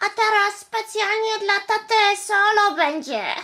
A teraz specjalnie dla taty solo będzie.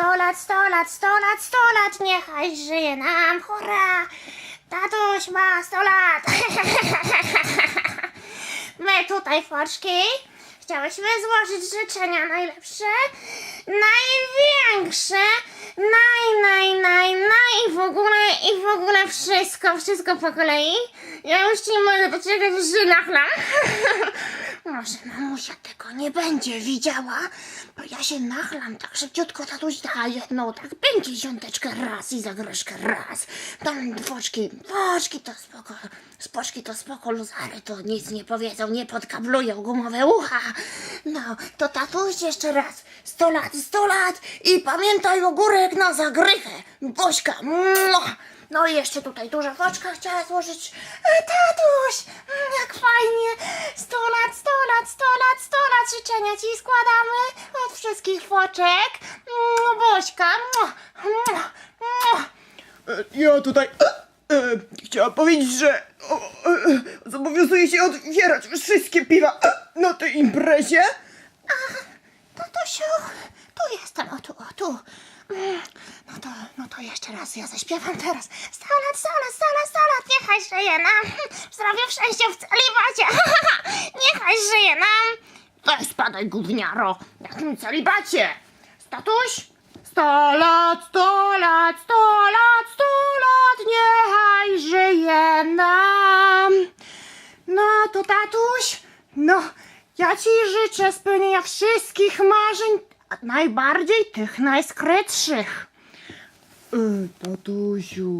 Sto lat, sto lat, sto lat, sto lat, niechaj żyje nam, hurra! Tatuś ma sto lat. My tutaj, foczki, chciałyśmy złożyć życzenia najlepsze, największe, naj, naj, naj, naj i w ogóle, i w ogóle wszystko, wszystko po kolei. Ja już nie mogę doczekać, że nachlam. Może mamusia tego nie będzie widziała, bo ja się nachlam tak szybciutko, tatuś da jedną, tak będzie ziąteczkę raz i zagroszkę raz. Tam dwoczki, dwoczki to spoko, spoczki to spoko, luzary to nic nie powiedzą, nie podkablują gumowe ucha. No, to tatuś jeszcze raz, sto lat, sto lat i pamiętaj ogórek na zagrychę, Bośka, mua. No i jeszcze tutaj duża foczka chciała złożyć. E, tatuś, mm, jak fajnie. 100 lat, 100 lat, 100 lat, 100 lat życzenia ci składamy od wszystkich foczek. Mm, Bośka. E, Ja tutaj e, e, chciałam powiedzieć, że o, e, zobowiązuję się otwierać wszystkie piwa e, na tej imprezie. Tatusiu, tu jestem, o tu, o tu. No to, no to jeszcze raz ja zaśpiewam teraz. 100 lat, 100 lat, 100 lat, 100 lat, niechaj żyje nam. W zdrowiu, w celibacie. Niechaj żyje nam. Weź spadaj, gówniaro, jakim celibacie. Statuś? 100 lat, 100 lat, 100 lat, 100 lat, niechaj żyje nam. No to tatuś, no ja ci życzę spełnienia wszystkich marzeń, najbardziej tych najskrytszych. E, tatusiu,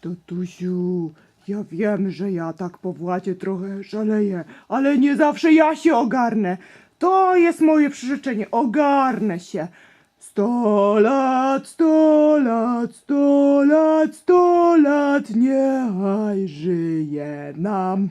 tatusiu, ja wiem, że ja tak po Władzie trochę szaleję, ale nie zawsze ja się ogarnę. To jest moje przyrzeczenie, ogarnę się. Sto lat, sto lat, sto lat, sto lat, niechaj żyje nam.